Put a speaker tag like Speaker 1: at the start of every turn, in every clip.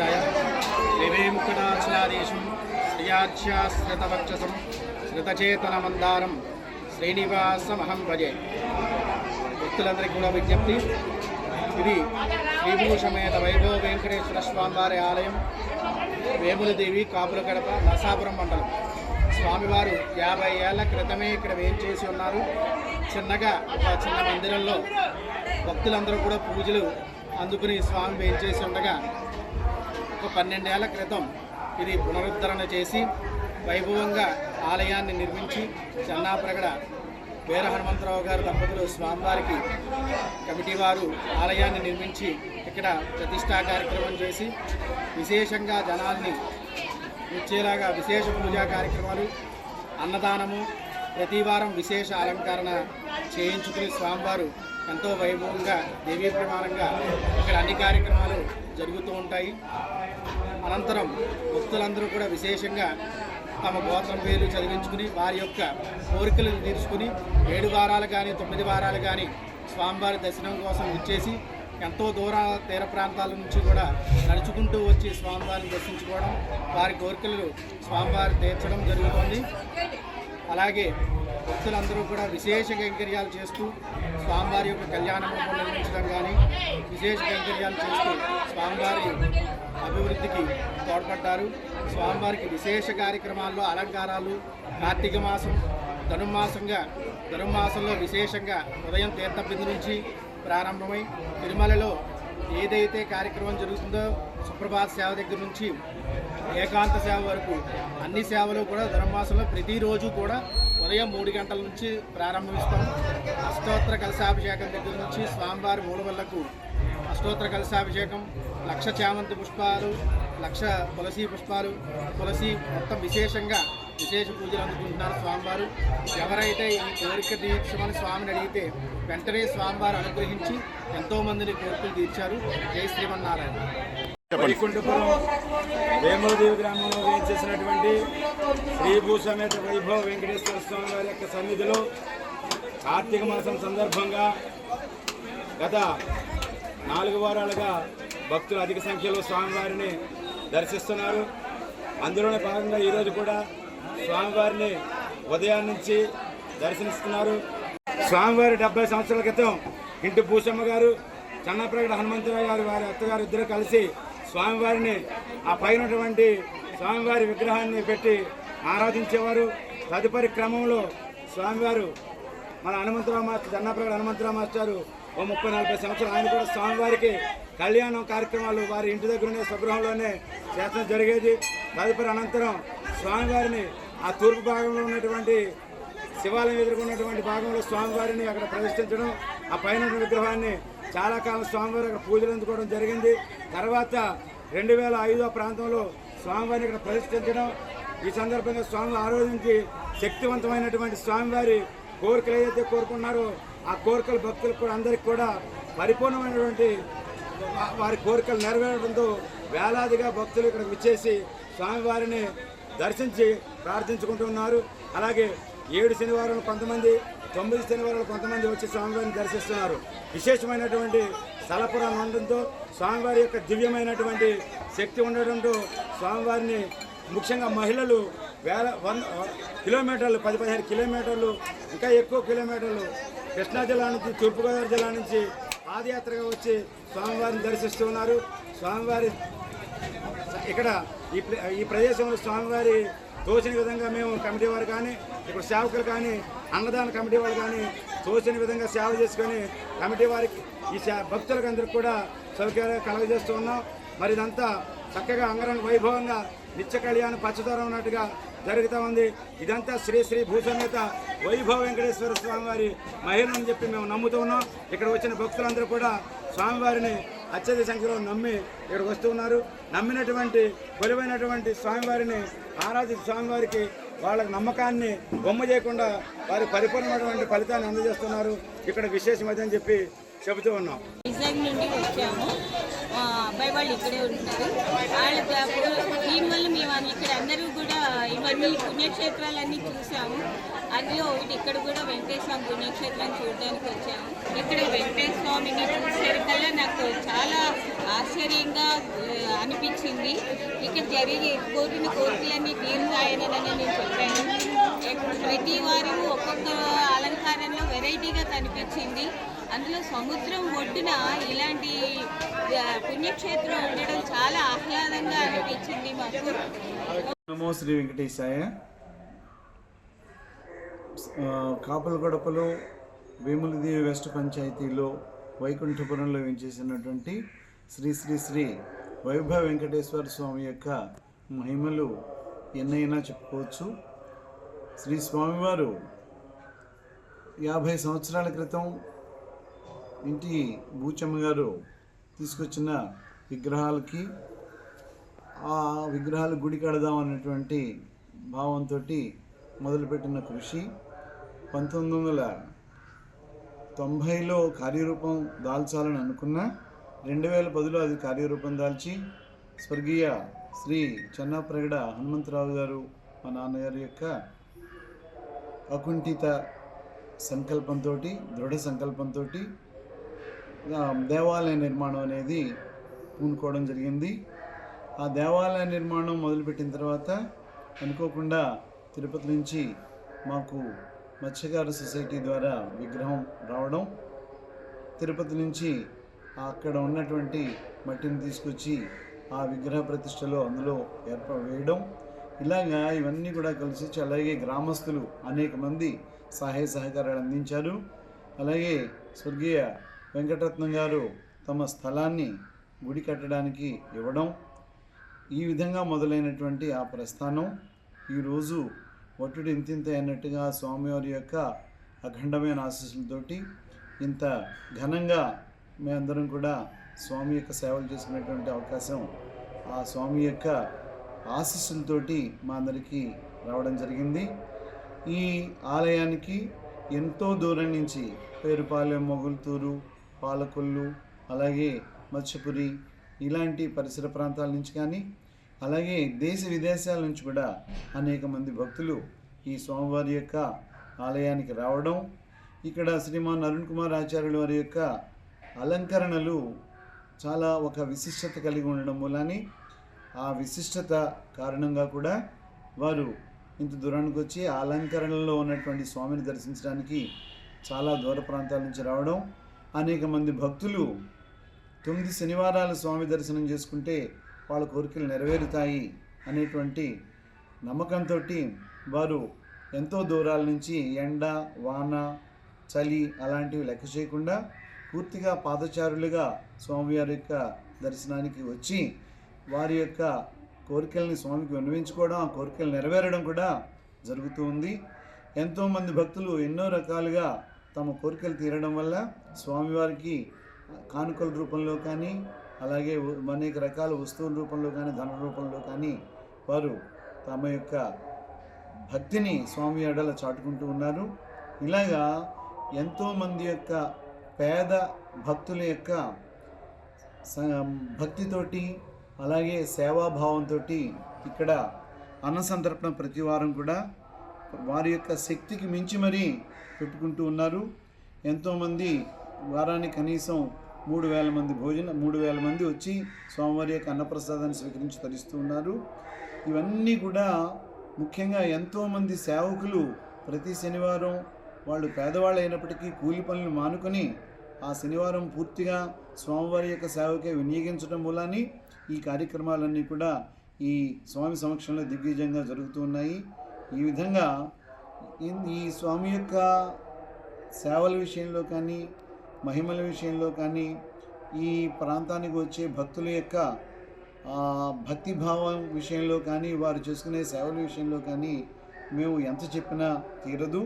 Speaker 1: వెంకటేశాయ శ్రీవేంకటాచలాదేశం శ్రియాధ్యాశ్రితవక్షసం శ్రితచేతనమందారం శ్రీనివాసమహం భజే భక్తులందరికీ కూడా విజ్ఞప్తి ఇది శ్రీభూషమేత వైభవ వెంకటేశ్వర స్వామివారి ఆలయం వేములదేవి కాపుల గడప నరసాపురం మండలం స్వామివారు యాభై ఏళ్ళ క్రితమే ఇక్కడ వేయించేసి ఉన్నారు. చిన్నగా ఒక చిన్న మందిరంలో భక్తులందరూ కూడా పూజలు అందుకుని స్వామి వేయించేసి ఉండగా ఒక పన్నెండేళ్ళ క్రితం ఇది పునరుద్ధరణ చేసి వైభవంగా ఆలయాన్ని నిర్మించి చెన్నాప్రగడ వీర హనుమంతరావు గారు దంపతులు స్వామివారికి కమిటీ వారు ఆలయాన్ని నిర్మించి ఇక్కడ ప్రతిష్టా కార్యక్రమం చేసి విశేషంగా జనాల్ని వచ్చేలాగా విశేష పూజా కార్యక్రమాలు అన్నదానము ప్రతి వారం విశేష అలంకరణ చేయించుకుని స్వామివారు ఎంతో వైభవంగా దేవీ ప్రమాణంగా ఇక్కడ అన్ని కార్యక్రమాలు జరుగుతూ ఉంటాయి. అనంతరం భక్తులందరూ కూడా విశేషంగా తమ గోత్రం పేర్లు చదివించుకుని వారి యొక్క కోరికలు తీర్చుకుని ఏడు వారాలు కానీ తొమ్మిది వారాలు కానీ స్వామివారి దర్శనం కోసం ఇచ్చేసి ఎంతో దూర తీర ప్రాంతాల నుంచి కూడా నడుచుకుంటూ వచ్చి స్వామివారిని దర్శించుకోవడం వారి కోరికలు స్వామివారి తీర్చడం జరుగుతుంది. అలాగే భక్తులందరూ కూడా విశేష కైంకర్యాలు చేస్తూ స్వామివారి యొక్క కళ్యాణం మండపం నిర్మించడం కానీ విశేష కైంకర్యాలు చేస్తూ స్వామివారి అభివృద్ధికి తోడ్పడ్డారు. స్వామివారికి విశేష కార్యక్రమాల్లో అలంకారాలు కార్తీక మాసం ధనుమాసంగా ధనుమాసంలో విశేషంగా ఉదయం తీర్థబిందు నుంచి ప్రారంభమై తిరుమలలో ఏదైతే కార్యక్రమం జరుగుతుందో సుప్రభాత్ సేవ దగ్గర నుంచి ఏకాంత సేవ వరకు అన్ని సేవలు కూడా ధర్మాసంలో ప్రతిరోజు కూడా ఉదయం మూడు గంటల నుంచి ప్రారంభిస్తాం. అష్టోత్తర కలశాభిషేకం దగ్గర నుంచి స్వామివారి మూడవళ్ళకు అష్టోత్తర కలశాభిషేకం లక్ష చామంతి పుష్పాలు లక్ష తులసి పుష్పాలు తులసి మొత్తం విశేషంగా విశేష పూజలు అందుకుంటున్నారు స్వామివారు. ఎవరైతే ఈ కోరిక తీర్చమని స్వామిని అడిగితే వెంటనే స్వామివారు అనుగ్రహించి ఎంతో మందిని కోరికలు తీర్చారు. జై శ్రీమన్నారాయణ.
Speaker 2: వైకుంఠపురం వేమలదేవి గ్రామంలో వేయించేసినటువంటి శ్రీభూ సమేత వైభవ వెంకటేశ్వర స్వామి వారి యొక్క సన్నిధిలో కార్తీక మాసం సందర్భంగా గత నాలుగు వారాలుగా భక్తులు అధిక సంఖ్యలో స్వామివారిని దర్శిస్తున్నారు. అందులోనే భాగంగా ఈరోజు కూడా స్వామివారిని ఉదయం నుంచి దర్శనిస్తున్నారు. స్వామివారి డెబ్బై సంవత్సరాల క్రితం ఇంటి భూషమ్మ గారు చన్నప్రగడ హనుమంతరావు గారు వారి అత్తగారు ఇద్దరు కలిసి స్వామివారిని ఆ పైనటువంటి స్వామివారి విగ్రహాన్ని పెట్టి ఆరాధించేవారు. తదుపరి క్రమంలో స్వామివారు మన హనుమంతరావు మాస్టర్ చన్నప్రగడ హనుమంతరావు మాస్టారు ఓ ముప్పై నలభై సంవత్సరాలు ఆయన కూడా స్వామివారికి కళ్యాణం కార్యక్రమాలు వారి ఇంటి దగ్గరనే స్వగృహంలోనే చేస్తడం జరిగేది. తదుపరి అనంతరం స్వామివారిని ఆ తూర్పు భాగంలో ఉన్నటువంటి శివాలయం ఎదుర్కొన్నటువంటి భాగంలో స్వామివారిని అక్కడ ప్రతిష్ఠించడం ఆ పైన ఉన్న విగ్రహాన్ని చాలా కాలం స్వామివారు అక్కడ పూజలు అందుకోవడం జరిగింది. తర్వాత రెండు వేల ఐదో ప్రాంతంలో స్వామివారిని ఇక్కడ ప్రతిష్ఠించడం ఈ సందర్భంగా స్వామి ఆరోధించి శక్తివంతమైనటువంటి స్వామివారి కోరికలు ఏదైతే కోరుకున్నారో ఆ కోరికలు భక్తులకు కూడా అందరికి కూడా పరిపూర్ణమైనటువంటి వారి కోరికలు నెరవేరడంతో వేలాదిగా భక్తులు ఇక్కడ విచ్చేసి స్వామివారిని దర్శించి ప్రార్థించుకుంటున్నారు అలాగే ఏడు శనివారం కొంతమంది తొమ్మిది శనివారాలు కొంతమంది వచ్చి స్వామివారిని దర్శిస్తున్నారు. విశేషమైనటువంటి స్థలపురాణం ఉండడంతో స్వామివారి యొక్క దివ్యమైనటువంటి శక్తి ఉండడంతో స్వామివారిని ముఖ్యంగా మహిళలు వేల వంద కిలోమీటర్లు పది పదిహేను కిలోమీటర్లు ఇంకా ఎక్కువ కిలోమీటర్లు కృష్ణా జిల్లా నుంచి తూర్పుగోదావరి జిల్లా నుంచి పాదయాత్రగా వచ్చి స్వామివారిని దర్శిస్తున్నారు స్వామివారి ఇక్కడ ఈ ఈ ప్రదేశంలో స్వామివారి తోచిన విధంగా మేము కమిటీ వారు కానీ ఇక్కడ సేవకులు కానీ అన్నదాన కమిటీ వారు కానీ తోచిన విధంగా సేవ చేసుకొని కమిటీ వారికి ఈ భక్తులకు అందరికి కూడా సౌకర్యాలు కలగజేస్తూ ఉన్నాం. మరి ఇదంతా చక్కగా అంగరంగ వైభవంగా నిత్య కళ్యాణ పచ్చదూరం ఉన్నట్టుగా జరుగుతూ ఉంది. ఇదంతా శ్రీ శ్రీ భూసమేత వైభవ వెంకటేశ్వర స్వామివారి మహిళ అని చెప్పి మేము నమ్ముతూ ఉన్నాం. ఇక్కడ వచ్చిన భక్తులందరూ కూడా స్వామివారిని అత్యధిక సంఖ్యలో నమ్మి ఇక్కడికి వస్తూ ఉన్నారు. నమ్మినటువంటి కొలువైనటువంటి స్వామివారిని ఆరాధించి స్వామివారికి వాళ్ళ నమ్మకాన్ని బొమ్మ చేయకుండా వారి పరిపూర్ణమైనటువంటి ఫలితాన్ని అందజేస్తున్నారు. ఇక్కడ విశేషం చెప్పి చెబుతూ ఉన్నాం.
Speaker 3: నుండి వచ్చాము. వాళ్ళు ఇక్కడే ఉంటారు. వాళ్ళ దీనివల్ల మేము ఇక్కడ అందరూ కూడా ఇవన్నీ పుణ్యక్షేత్రాలన్నీ చూసాము. అందులో ఒకటి ఇక్కడ కూడా వెంకటేశ్వర స్వామి పుణ్యక్షేత్రం చూడడానికి వచ్చాము. ఇక్కడ వెంకటేశ్వర స్వామిని చూసేకల్లా నాకు చాలా ఆశ్చర్యంగా అనిపించింది. ఇక్కడ జరిగే కోరిన కోరికలన్నీ తీరుతాయనని నేను చెప్పాను. ప్రతి వారు ఒక్కొక్క అలంకారంలో వెరైటీగా కనిపించింది. అందులో సముద్రం ఒడ్డున ఇలాంటి పుణ్యక్షేత్రం ఉండడం చాలా ఆహ్లాదంగా అనిపించింది మాకు.
Speaker 4: నమో శ్రీ వెంకటేశాయ. ఆ, కాపుల గడపలో వేములదేవి వెస్ట్ పంచాయతీలో వైకుంఠపురంలో వేయించేసినటువంటి శ్రీ శ్రీ శ్రీ వైభవ వెంకటేశ్వర స్వామి యొక్క మహిమలు ఎన్నైనా చెప్పుకోవచ్చు. శ్రీ స్వామివారు యాభై సంవత్సరాల క్రితం ఇంటి బూచమ్మ గారు తీసుకొచ్చిన విగ్రహాలకి ఆ విగ్రహాలు గుడి కడదాం అన్నటువంటి భావంతో మొదలుపెట్టిన కృషి. పంతొమ్మిది వందల తొంభైలో కార్యరూపం దాల్చాలని అనుకున్న రెండు వేల పదిలో అది కార్యరూపం దాల్చి స్వర్గీయ శ్రీ చెన్నాప్రగడ హనుమంతరావు గారు మా నాన్నగారి యొక్క అకుంఠిత సంకల్పంతో దృఢ సంకల్పంతో దేవాలయ నిర్మాణం అనేది పూనుకోవడం జరిగింది. ఆ దేవాలయ నిర్మాణం మొదలుపెట్టిన తర్వాత అనుకోకుండా తిరుపతి నుంచి మాకు మత్స్యకార సొసైటీ ద్వారా విగ్రహం రావడం తిరుపతి నుంచి అక్కడ ఉన్నటువంటి మట్టిని తీసుకొచ్చి ఆ విగ్రహ ప్రతిష్టలో అందులో ఏర్ప వేయడం. ఇలాగా ఇవన్నీ కూడా కలిసి వచ్చి అలాగే గ్రామస్తులు అనేక మంది సహాయ సహకారాలు అందించారు. అలాగే స్వర్గీయ వెంకటరత్నం గారు తమ స్థలాన్ని గుడి కట్టడానికి ఇవ్వడం ఈ విధంగా మొదలైనటువంటి ఆ ప్రస్థానం. ఈరోజు ఒట్టుడు ఇంతింత అయినట్టుగా స్వామివారి యొక్క అఖండమైన ఆశీస్సులతోటి ఇంత ఘనంగా మేమందరం కూడా స్వామి యొక్క సేవలు చేసుకునేటువంటి అవకాశం ఆ స్వామి యొక్క ఆశీస్సులతోటి మా అందరికీ రావడం జరిగింది. ఈ ఆలయానికి ఎంతో దూరం నుంచి పేరుపాలెం మొగుల్తూరు పాలకొల్లు అలాగే మత్స్యపురి ఇలాంటి పరిసర ప్రాంతాల నుంచి కానీ అలాగే దేశ విదేశాల నుంచి కూడా అనేక మంది భక్తులు ఈ స్వామివారి యొక్క ఆలయానికి రావడం ఇక్కడ శ్రీమాన్ అరుణ్ కుమార్ ఆచార్యుల వారి యొక్క అలంకరణలు చాలా ఒక విశిష్టత కలిగి ఉండడం మూలాని ఆ విశిష్టత కారణంగా కూడా వారు ఇంత దూరానికి వచ్చి ఆ అలంకరణలో ఉన్నటువంటి స్వామిని దర్శించడానికి చాలా దూర ప్రాంతాల నుంచి రావడం అనేక మంది భక్తులు తొమ్మిది శనివారాలు స్వామి దర్శనం చేసుకుంటే వాళ్ళ కోరికలు నెరవేరుతాయి అనేటువంటి నమ్మకంతో వారు ఎంతో దూరాల నుంచి ఎండ వాన చలి అలాంటివి లెక్క చేయకుండా పూర్తిగా పాదచారులుగా స్వామివారి యొక్క దర్శనానికి వచ్చి వారి యొక్క కోరికల్ని స్వామికి విన్నవించుకోవడం ఆ కోరికలు నెరవేరడం కూడా జరుగుతూ ఉంది. ఎంతోమంది భక్తులు ఎన్నో రకాలుగా తమ కోరికలు తీరడం వల్ల స్వామివారికి కానుకల రూపంలో కానీ అలాగే అనేక రకాల వస్తువుల రూపంలో కానీ ధన రూపంలో కానీ వారు తమ యొక్క భక్తిని స్వామి ఎడల చాటుకుంటూ ఉన్నారు. ఇలాగా ఎంతోమంది యొక్క పేద భక్తుల యొక్క భక్తితోటి అలాగే సేవాభావంతో ఇక్కడ అన్న సంతర్పణ ప్రతి వారం కూడా వారి యొక్క శక్తికి మించి మరీ పెట్టుకుంటూ ఉన్నారు. ఎంతోమంది వారానికి కనీసం మూడు వేల మంది భోజన మూడు వేల మంది వచ్చి స్వామివారి యొక్క అన్నప్రసాదాన్ని స్వీకరించి తరిస్తూ ఉన్నారు. ఇవన్నీ కూడా ముఖ్యంగా ఎంతోమంది సేవకులు ప్రతి శనివారం వాళ్ళు పేదవాళ్ళు అయినప్పటికీ కూలి పనులు మానుకొని ఆ శనివారం పూర్తిగా స్వామివారి యొక్క సేవకే వినియోగించడం మూలాన్ని ఈ కార్యక్రమాలన్నీ కూడా ఈ స్వామి సమక్షంలో దిగ్విజయంగా జరుగుతూ ఉన్నాయి. ఈ విధంగా ఈ- స్వామి యొక్క సేవల విషయంలో కానీ మహిమల విషయంలో కానీ ఈ ప్రాంతానికి వచ్చే భక్తుల యొక్క భక్తి భావం విషయంలో కానీ వారు చేసుకునే సేవల విషయంలో కానీ మేము ఎంత చెప్పినా తీరదు.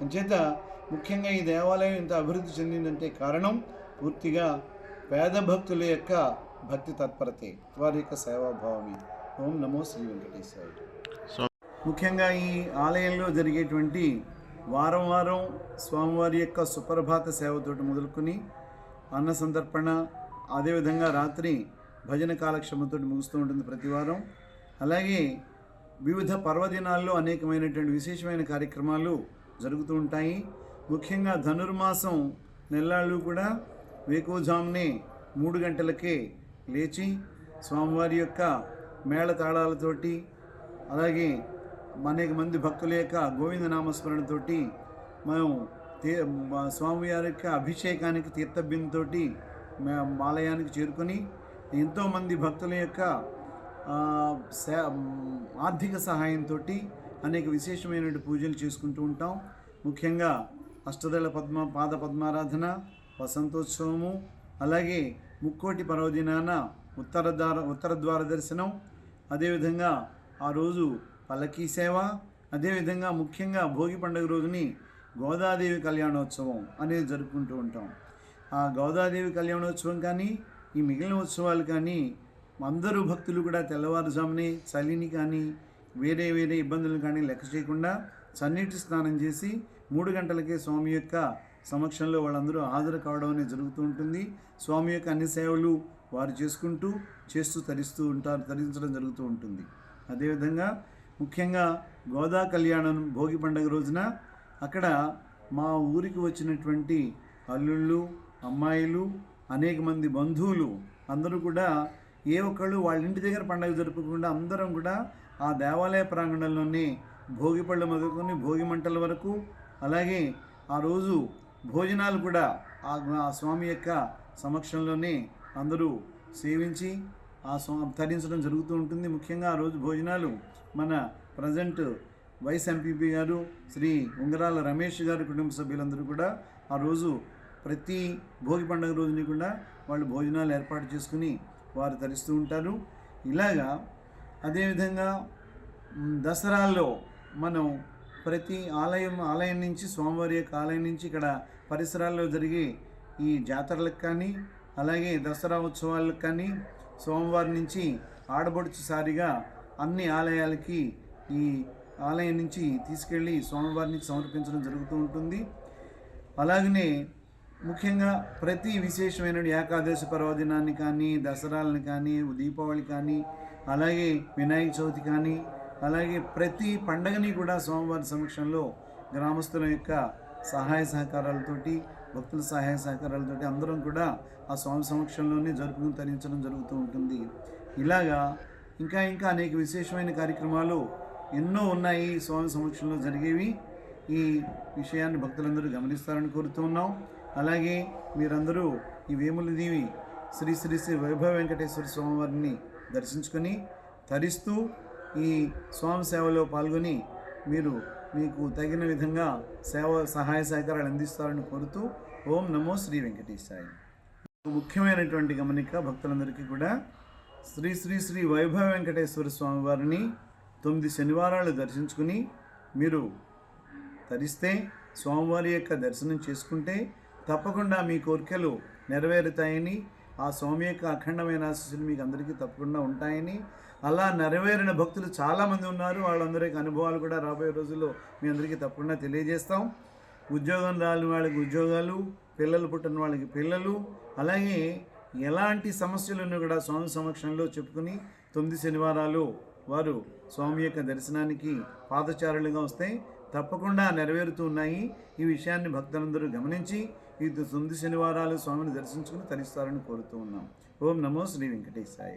Speaker 4: అంచేత ముఖ్యంగా ఈ దేవాలయం ఇంత అభివృద్ధి చెందిందంటే కారణం పూర్తిగా పేద భక్తుల యొక్క భక్తి తత్పరతే వారి యొక్క సేవాభావమే. ఓం నమో శ్రీ వెంకటేశ్వర ముఖ్యంగా ఈ ఆలయంలో జరిగేటువంటి వారం వారం స్వామివారి యొక్క సుప్రభాత సేవతోటి మొదలుకొని అన్న సంతర్పణ అదేవిధంగా రాత్రి భజన కాలక్షేమంతో ముగుస్తూ ఉంటుంది ప్రతి వారం. అలాగే వివిధ పర్వదినాల్లో అనేకమైనటువంటి విశేషమైన కార్యక్రమాలు జరుగుతూ ఉంటాయి. ముఖ్యంగా ధనుర్మాసం నెల్లాళ్ళు కూడా వేకువజామునే మూడు గంటలకే లేచి స్వామివారి యొక్క మేళతాళాలతోటి అలాగే అనేక మంది భక్తుల యొక్క గోవింద నామస్మరణతోటి మేము తీ స్వామివారి యొక్క అభిషేకానికి తీర్థబిందుతోటి మేము ఆలయానికి చేరుకొని ఎంతోమంది భక్తుల యొక్క ఆర్థిక సహాయంతో అనేక విశేషమైన పూజలు చేసుకుంటూ ఉంటాం. ముఖ్యంగా అష్టదళ పద్మ పాద పద్మారాధన వసంతోత్సవము అలాగే ముక్కోటి పర్వదినాన ఉత్తర ద్వార ఉత్తర ద్వార దర్శనం. అదేవిధంగా ఆ రోజు పల్లకీ సేవ అదేవిధంగా ముఖ్యంగా భోగి పండుగ రోజుని గోదాదేవి కళ్యాణోత్సవం అనేది జరుపుకుంటూ ఉంటాం. ఆ గోదాదేవి కళ్యాణోత్సవం కానీ ఈ మిగిలిన ఉత్సవాలు కానీ అందరూ భక్తులు కూడా తెల్లవారుజామునే చలిని కానీ వేరే వేరే ఇబ్బందులు కానీ లెక్క చేయకుండా చన్నీటి స్నానం చేసి మూడు గంటలకే స్వామి యొక్క సమక్షంలో వాళ్ళందరూ హాజరు కావడం అనేది జరుగుతూ ఉంటుంది. స్వామి యొక్క అన్ని సేవలు వారు చేసుకుంటూ చేస్తూ తరిస్తూ ఉంటారు తరించడం జరుగుతూ ఉంటుంది. అదేవిధంగా ముఖ్యంగా గోదా కళ్యాణం భోగి పండుగ రోజున అక్కడ మా ఊరికి వచ్చినటువంటి అల్లుళ్ళు అమ్మాయిలు అనేక మంది బంధువులు అందరూ కూడా ఏ ఒక్కళ్ళు వాళ్ళ ఇంటి దగ్గర పండగ జరుపుకుండా అందరం కూడా ఆ దేవాలయ ప్రాంగణంలోనే భోగి పళ్ళు మొదలుకొని భోగి మంటల వరకు అలాగే ఆ రోజు భోజనాలు కూడా ఆ ఆ స్వామి యొక్క సమక్షంలోనే అందరూ సేవించి ఆ స్వా తరించడం జరుగుతూ ఉంటుంది. ముఖ్యంగా ఆ రోజు భోజనాలు మన ప్రజెంట్ వైస్ ఎంపీపీ గారు శ్రీ ఉంగరాల రమేష్ గారి కుటుంబ సభ్యులందరూ కూడా ఆ రోజు ప్రతి భోగి పండుగ రోజుని కూడా వాళ్ళు భోజనాలు ఏర్పాటు చేసుకుని వారు తరిస్తూ ఉంటారు. ఇలాగా అదేవిధంగా దసరాల్లో మనం ప్రతి ఆలయం ఆలయం నుంచి స్వామివారి యొక్క ఆలయం నుంచి ఇక్కడ పరిసరాల్లో జరిగే ఈ జాతరలకు కానీ అలాగే దసరా ఉత్సవాలకు కానీ సోమవారం నుంచి ఆడబడుచు సారిగా అన్ని ఆలయాలకి ఈ ఆలయం నుంచి తీసుకెళ్ళి స్వామివారికి సమర్పించడం జరుగుతూ ఉంటుంది. అలాగనే ముఖ్యంగా ప్రతి విశేషమైన ఏకాదశి పర్వదినాన్ని కానీ దసరాలను కానీ దీపావళి కానీ అలాగే వినాయక చవితి కానీ అలాగే ప్రతి పండగని కూడా స్వామివారి సమక్షంలో గ్రామస్తుల యొక్క సహాయ సహకారాలతోటి భక్తుల సహాయ సహకారాలతోటి అందరం కూడా ఆ స్వామి సమక్షంలోనే జరుపుకుని తరించడం జరుగుతూ ఉంటుంది. ఇలాగా ఇంకా ఇంకా అనేక విశేషమైన కార్యక్రమాలు ఎన్నో ఉన్నాయి స్వామి సమక్షంలో జరిగేవి. ఈ విషయాన్ని భక్తులందరూ గమనిస్తారని కోరుతూ ఉన్నాం. అలాగే మీరందరూ ఈ వేముల దేవి శ్రీ శ్రీ శ్రీ వైభవ వెంకటేశ్వర స్వామివారిని దర్శించుకొని తరిస్తూ ఈ స్వామి సేవలో పాల్గొని మీరు మీకు తగిన విధంగా సేవ సహాయ సహకారాలు అందిస్తారని కోరుతూ ఓం నమో శ్రీ వెంకటేశాయ. ముఖ్యమైనటువంటి గమనిక భక్తులందరికీ కూడా శ్రీ శ్రీ శ్రీ వైభవ వెంకటేశ్వర స్వామి వారిని తొమ్మిది శనివారాలు దర్శించుకుని మీరు తరిస్తే స్వామివారి యొక్క దర్శనం చేసుకుంటే తప్పకుండా మీ కోరికలు నెరవేరుతాయని ఆ స్వామి యొక్క అఖండమైన ఆశీస్సులు మీకు అందరికీ తప్పకుండా ఉంటాయని అలా నెరవేరిన భక్తులు చాలామంది ఉన్నారు. వాళ్ళందరికీ అనుభవాలు కూడా రాబోయే రోజుల్లో మీ అందరికీ తప్పకుండా తెలియజేస్తాం. ఉద్యోగం రాని వాళ్ళకి ఉద్యోగాలు పిల్లలు పుట్టిన వాళ్ళకి పిల్లలు అలాగే ఎలాంటి సమస్యలను కూడా స్వామి సమక్షంలో చెప్పుకుని తొమ్మిది శనివారాలు వారు స్వామి యొక్క దర్శనానికి పాదచారులుగా వస్తే తప్పకుండా నెరవేరుతూ ఉన్నాయి. ఈ విషయాన్ని భక్తులందరూ గమనించి ఈ తొమ్మిది శనివారాలు స్వామిని దర్శించుకుని తరిస్తారని కోరుతూ ఉన్నాం. ఓం నమో శ్రీ వెంకటేశాయ.